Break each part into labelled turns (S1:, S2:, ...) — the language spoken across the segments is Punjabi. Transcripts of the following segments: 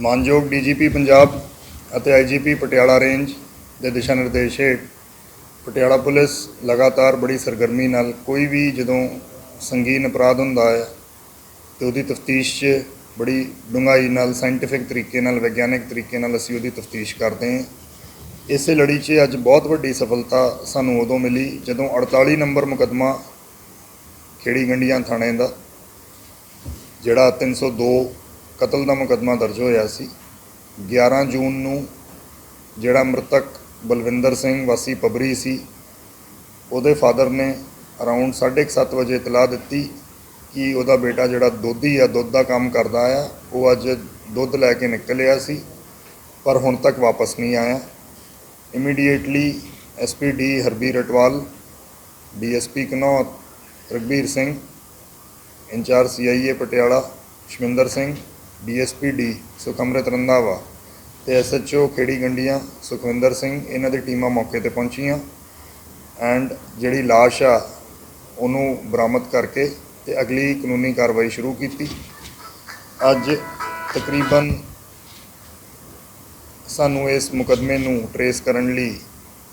S1: ਮਾਨਯੋਗ ਡੀਜੀਪੀ ਪੰਜਾਬ ਅਤੇ ਆਈਜੀਪੀ ਪਟਿਆਲਾ ਰੇਂਜ ਦੇ ਦਿਸ਼ਾ ਨਿਰਦੇਸ਼ ਹੇਠ ਪਟਿਆਲਾ ਪੁਲਿਸ ਲਗਾਤਾਰ ਬੜੀ ਸਰਗਰਮੀ ਨਾਲ ਕੋਈ ਵੀ ਜਦੋਂ ਸੰਗੀਨ ਅਪਰਾਧ ਹੁੰਦਾ ਹੈ, ਤੇ ਉਹਦੀ ਤਫਤੀਸ਼ 'ਚ ਬੜੀ ਡੂੰਘਾਈ ਨਾਲ ਸਾਇੰਟੀਫਿਕ ਤਰੀਕੇ ਨਾਲ, ਵਿਗਿਆਨਿਕ ਤਰੀਕੇ ਨਾਲ ਅਸੀਂ ਉਹਦੀ ਤਫਤੀਸ਼ ਕਰਦੇ ਹਾਂ। ਇਸੇ ਲੜੀ 'ਚ ਅੱਜ ਬਹੁਤ ਵੱਡੀ ਸਫਲਤਾ ਸਾਨੂੰ ਉਦੋਂ ਮਿਲੀ ਜਦੋਂ 48 ਨੰਬਰ ਮੁਕੱਦਮਾ ਖੇੜੀ ਗੰਡੀਆਂ ਥਾਣੇ ਦਾ, ਜਿਹੜਾ 302 ਕਤਲ ਦਾ ਮੁਕੱਦਮਾ ਦਰਜ ਹੋਇਆ ਸੀ। 11 ਜੂਨ ਨੂੰ ਜਿਹੜਾ ਮ੍ਰਿਤਕ ਬਲਵਿੰਦਰ ਸਿੰਘ ਵਾਸੀ ਪਬਰੀ ਸੀ, ਉਹਦੇ ਫਾਦਰ ਨੇ ਅਰਾਊਂਡ 7:30 ਵਜੇ ਇਤਲਾਹ ਦਿੱਤੀ ਕਿ ਉਹਦਾ ਬੇਟਾ ਜਿਹੜਾ ਦੋਧੀ ਆ, ਦੁੱਧ ਦਾ ਕੰਮ ਕਰਦਾ ਆ, ਉਹ ਅੱਜ ਦੁੱਧ ਲੈ ਕੇ ਨਿਕਲਿਆ ਸੀ, ਪਰ ਹੁਣ ਤੱਕ ਵਾਪਸ ਨਹੀਂ ਆਇਆ। Immediately SPD Harbir Atwal DSP Kanaut Ragbir Singh, incharge CIA Patiala, Shaminder Singh DSP D Sukhamrit Randhawa ਤੇ ਐਸਐਚਓ ਖੇੜੀ ਗੰਡੀਆਂ ਸੁਖਵਿੰਦਰ ਸਿੰਘ ਇਹਨਾਂ ਦੀ ਟੀਮਾਂ ਮੌਕੇ ਤੇ ਪਹੁੰਚੀਆਂ ਐਂਡ ਜਿਹੜੀ ਲਾਸ਼ ਆ, ਉਹਨੂੰ ਬਰਾਮਦ ਕਰਕੇ ਤੇ ਅਗਲੀ ਕਾਨੂੰਨੀ ਕਾਰਵਾਈ ਸ਼ੁਰੂ ਕੀਤੀ। ਅੱਜ ਤਕਰੀਬਨ ਸਾਨੂੰ ਇਸ ਮੁਕਦਮੇ ਨੂੰ ਟਰੇਸ ਕਰਨ ਲਈ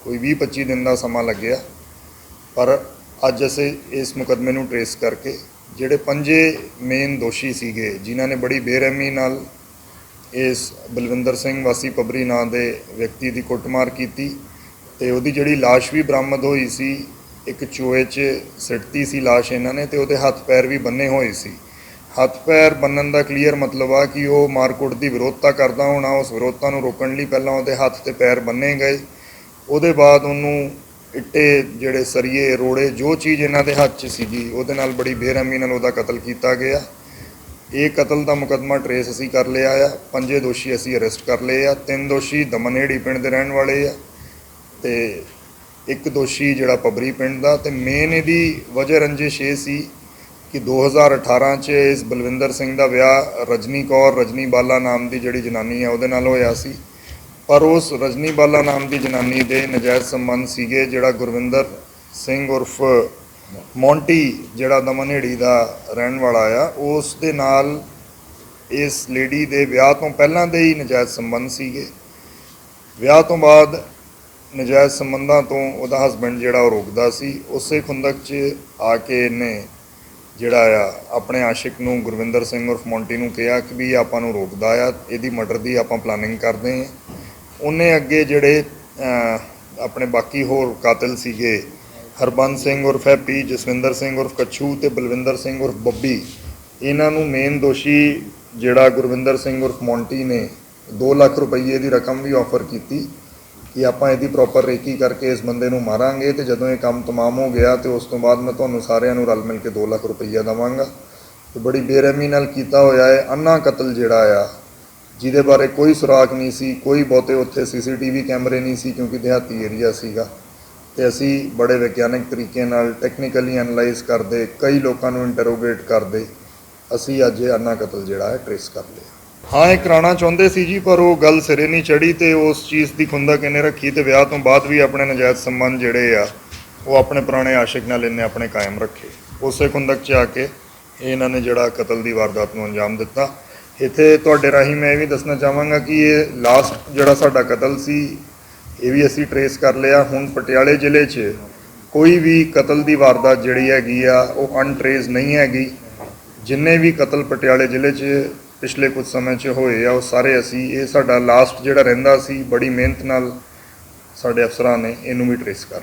S1: ਕੋਈ 20-25 ਦਿਨ ਦਾ ਸਮਾਂ ਲੱਗਿਆ, ਪਰ ਅੱਜ ਅਸੀਂ ਇਸ ਮੁਕਦਮੇ ਨੂੰ ਟਰੇਸ ਕਰਕੇ ਜਿਹੜੇ ਪੰਜੇ ਮੇਨ ਦੋਸ਼ੀ ਸੀਗੇ, ਜਿਨ੍ਹਾਂ ਨੇ ਬੜੀ ਬੇਰਹਿਮੀ ਨਾਲ ਇਸ ਬਲਵਿੰਦਰ ਸਿੰਘ ਵਾਸੀ ਪਬਰੀ ਨਾਂ ਦੇ ਵਿਅਕਤੀ ਦੀ ਕੁੱਟਮਾਰ ਕੀਤੀ ਤੇ ਉਹਦੀ ਜਿਹੜੀ ਲਾਸ਼ ਵੀ ਬਰਾਮਦ ਹੋਈ ਸੀ, ਇੱਕ ਚੋਏ 'ਚ ਸਿੱਟਤੀ ਸੀ ਲਾਸ਼ ਇਹਨਾਂ ਨੇ ਤੇ ਉਹਦੇ ਹੱਥ ਪੈਰ ਵੀ ਬੰਨੇ ਹੋਏ ਸੀ। ਹੱਥ ਪੈਰ ਬੰਨਣ ਦਾ ਕਲੀਅਰ ਮਤਲਬ ਆ ਕਿ ਉਹ ਮਾਰਕੁੱਟ ਦੀ ਵਿਰੋਧਤਾ ਕਰਦਾ ਹੋਣਾ, ਉਸ ਵਿਰੋਧਤਾ ਨੂੰ ਰੋਕਣ ਲਈ ਪਹਿਲਾਂ ਉਹਦੇ ਹੱਥ ਤੇ ਪੈਰ ਬੰਨੇ ਗਏ। ਉਹਦੇ ਬਾਅਦ ਉਹਨੂੰ ਇੱਟੇ ਜਿਹੜੇ ਸਰੀਏ, ਰੋੜੇ, ਜੋ ਚੀਜ਼ ਇਹਨਾਂ ਦੇ ਹੱਥ 'ਚ ਸੀਗੀ, ਉਹਦੇ ਨਾਲ ਬੜੀ ਬੇਰਹਿਮੀ ਨਾਲ ਉਹਦਾ ਕਤਲ ਕੀਤਾ ਗਿਆ। ਇਹ ਕਤਲ ਦਾ ਮੁਕੱਦਮਾ ਟਰੇਸ ਅਸੀਂ ਕਰ ਲਿਆ ਆ। ਪੰਜੇ ਦੋਸ਼ੀ ਅਸੀਂ ਅਰੈਸਟ ਕਰ ਲਏ ਆ। ਤਿੰਨ ਦੋਸ਼ੀ ਦਮਨੇੜੀ ਪਿੰਡ ਦੇ ਰਹਿਣ ਵਾਲੇ ਆ ਤੇ ਇੱਕ ਦੋਸ਼ੀ ਜਿਹੜਾ ਪਬਰੀ ਪਿੰਡ ਦਾ ਤੇ ਮੇਨ ਇਹਦੀ ਵਜ੍ਹਾ ਰੰਜਿਸ਼ ਇਹ ਸੀ ਕਿ 2018 ਚ ਇਸ ਬਲਵਿੰਦਰ ਸਿੰਘ ਦਾ ਵਿਆਹ ਰਜਨੀ ਕੌਰ, ਰਜਨੀ ਬਾਲਾ ਨਾਮ ਦੀ ਜਿਹੜੀ ਜਨਾਨੀ ਆ ਉਹਦੇ ਨਾਲ ਹੋਇਆ ਸੀ। ਪਰ ਉਸ ਰਜਨੀ ਬਾਲਾ ਨਾਮ ਦੀ ਜਨਾਨੀ ਦੇ ਨਜਾਇਜ਼ ਸੰਬੰਧ ਸੀਗੇ ਜਿਹੜਾ ਗੁਰਵਿੰਦਰ ਸਿੰਘ ਉਰਫ ਮੌਂਟੀ, ਜਿਹੜਾ ਦਮਨੇੜੀ ਦਾ ਰਹਿਣ ਵਾਲਾ ਆ। ਉਸ ਦੇ ਨਾਲ ਇਸ ਲੇਡੀ ਦੇ ਵਿਆਹ ਤੋਂ ਪਹਿਲਾਂ ਦੇ ਹੀ ਨਜਾਇਜ਼ ਸੰਬੰਧ ਸੀਗੇ। ਵਿਆਹ ਤੋਂ ਬਾਅਦ ਨਜਾਇਜ਼ ਸੰਬੰਧਾਂ ਤੋਂ ਉਹਦਾ ਹਸਬੰਡ ਜਿਹੜਾ ਉਹ ਰੋਕਦਾ ਸੀ। ਉਸੇ ਖੁੰਦਕ 'ਚ ਆ ਕੇ ਇਹਨੇ ਜਿਹੜਾ ਆ, ਆਪਣੇ ਆਸ਼ਿਕ ਨੂੰ ਗੁਰਵਿੰਦਰ ਸਿੰਘ ਉਰਫ ਮੌਂਟੀ ਨੂੰ ਕਿਹਾ ਕਿ ਵੀ ਆਪਾਂ ਨੂੰ ਰੋਕਦਾ ਆ, ਇਹਦੀ ਮਰਡਰ ਦੀ ਆਪਾਂ ਪਲਾਨਿੰਗ ਕਰਦੇ ਹਾਂ। ਉਹਨੇ ਅੱਗੇ ਜਿਹੜੇ ਆਪਣੇ ਬਾਕੀ ਹੋਰ ਕਾਤਲ ਸੀਗੇ, ਹਰਬੰਸ ਸਿੰਘ ਉਰਫ ਹੈਪੀ ਜਸਵਿੰਦਰ ਸਿੰਘ ਉਰਫ ਕੱਛੂ ਤੇ ਬਲਵਿੰਦਰ ਸਿੰਘ ਉਰਫ ਬੱਬੀ, ਇਹਨਾਂ ਨੂੰ ਮੇਨ ਦੋਸ਼ੀ ਜਿਹੜਾ ਗੁਰਵਿੰਦਰ ਸਿੰਘ ਉਰਫ ਮੌਂਟੀ ਨੇ 2 ਲੱਖ ਰੁਪਏ ਦੀ ਰਕਮ ਵੀ ਆਫਰ ਕੀਤੀ ਕਿ ਆਪਾਂ ਇਹਦੀ ਪ੍ਰੋਪਰ ਰੇਕੀ ਕਰਕੇ ਇਸ ਬੰਦੇ ਨੂੰ ਮਾਰਾਂਗੇ ਤੇ ਜਦੋਂ ਇਹ ਕੰਮ ਤਮਾਮ ਹੋ ਗਿਆ ਤੇ ਉਸ ਤੋਂ ਬਾਅਦ ਮੈਂ ਤੁਹਾਨੂੰ ਸਾਰਿਆਂ ਨੂੰ ਰਲ ਮਿਲ ਕੇ 2 ਲੱਖ ਰੁਪਈਆ ਦਵਾਂਗਾ। ਤੇ ਬੜੀ ਬੇਰਹਿਮੀ ਨਾਲ ਕੀਤਾ ਹੋਇਆ ਹੈ ਅੰਨਾ ਕਤਲ ਜਿਹੜਾ ਆ ਜਿਹਦੇ ਬਾਰੇ ਕੋਈ ਸੁਰਾਗ ਨਹੀਂ ਸੀ, ਕੋਈ ਬਹੁਤੇ ਉੱਥੇ ਸੀਸੀਟੀਵੀ ਕੈਮਰੇ ਨਹੀਂ ਸੀ ਕਿਉਂਕਿ ਦਿਹਾਤੀ ਏਰੀਆ ਸੀਗਾ। ਤੇ ਅਸੀਂ ਬੜੇ ਵਿਗਿਆਨਕ ਤਰੀਕੇ ਨਾਲ ਟੈਕਨੀਕਲੀ ਐਨਲਾਈਜ਼ ਕਰਦੇ, ਕਈ ਲੋਕਾਂ ਨੂੰ ਇੰਟਰੋਗੇਟ ਕਰਦੇ, ਅਸੀਂ ਅੱਜ ਇਹ ਅੰਨਾ ਕਤਲ ਜਿਹੜਾ ਹੈ ਟ੍ਰੇਸ ਕਰ ਲਿਆ। ਹਾਂ, ਇਹ ਕਰਾਉਣਾ ਚਾਹੁੰਦੇ ਸੀ ਜੀ, ਪਰ ਉਹ ਗੱਲ ਸਿਰੇ ਨਹੀਂ ਚੜੀ ਤੇ ਉਸ ਚੀਜ਼ ਦੀ ਖੁੰਦਕ ਇਹਨੇ ਰੱਖੀ ਤੇ ਵਿਆਹ ਤੋਂ ਬਾਅਦ ਵੀ ਆਪਣੇ ਨਜਾਇਜ਼ ਸੰਬੰਧ ਜਿਹੜੇ ਆ, ਉਹ ਆਪਣੇ ਪੁਰਾਣੇ ਆਸ਼ਿਕ ਨਾਲ ਇਹਨੇ ਆਪਣੇ ਕਾਇਮ ਰੱਖੇ। ਉਸੇ ਖੁੰਦਕ 'ਚ ਆ ਕੇ ਇਹਨਾਂ ਨੇ ਜਿਹੜਾ ਕਤਲ ਦੀ ਵਾਰਦਾਤ ਨੂੰ ਅੰਜਾਮ ਦਿੱਤਾ। ਇੱਥੇ ਤੁਹਾਡੇ ਰਾਹੀਂ ਮੈਂ ਇਹ ਵੀ ਦੱਸਣਾ ਚਾਹਾਂਗਾ ਕਿ ਇਹ ਲਾਸਟ ਜਿਹੜਾ ਸਾਡਾ ਕਤਲ ਸੀ, ਇਹ ਵੀ ਅਸੀਂ ਟਰੇਸ ਕਰ ਲਿਆ। ਹੁਣ ਪਟਿਆਲੇ ਜ਼ਿਲ੍ਹੇ 'ਚ ਕੋਈ ਵੀ ਕਤਲ ਦੀ ਵਾਰਦਾਤ ਜਿਹੜੀ ਹੈਗੀ ਆ, ਉਹ ਅਨਟਰੇਸ ਨਹੀਂ ਹੈਗੀ। ਜਿੰਨੇ ਵੀ ਕਤਲ ਪਟਿਆਲੇ ਜ਼ਿਲ੍ਹੇ 'ਚ ਪਿਛਲੇ ਕੁਝ ਸਮੇਂ 'ਚ ਹੋਏ ਆ, ਉਹ ਸਾਰੇ ਅਸੀਂ, ਇਹ ਸਾਡਾ ਲਾਸਟ ਜਿਹੜਾ ਰਹਿੰਦਾ ਸੀ, ਬੜੀ ਮਿਹਨਤ ਨਾਲ ਸਾਡੇ ਅਫਸਰਾਂ ਨੇ ਇਹਨੂੰ ਵੀ ਟਰੇਸ ਕਰ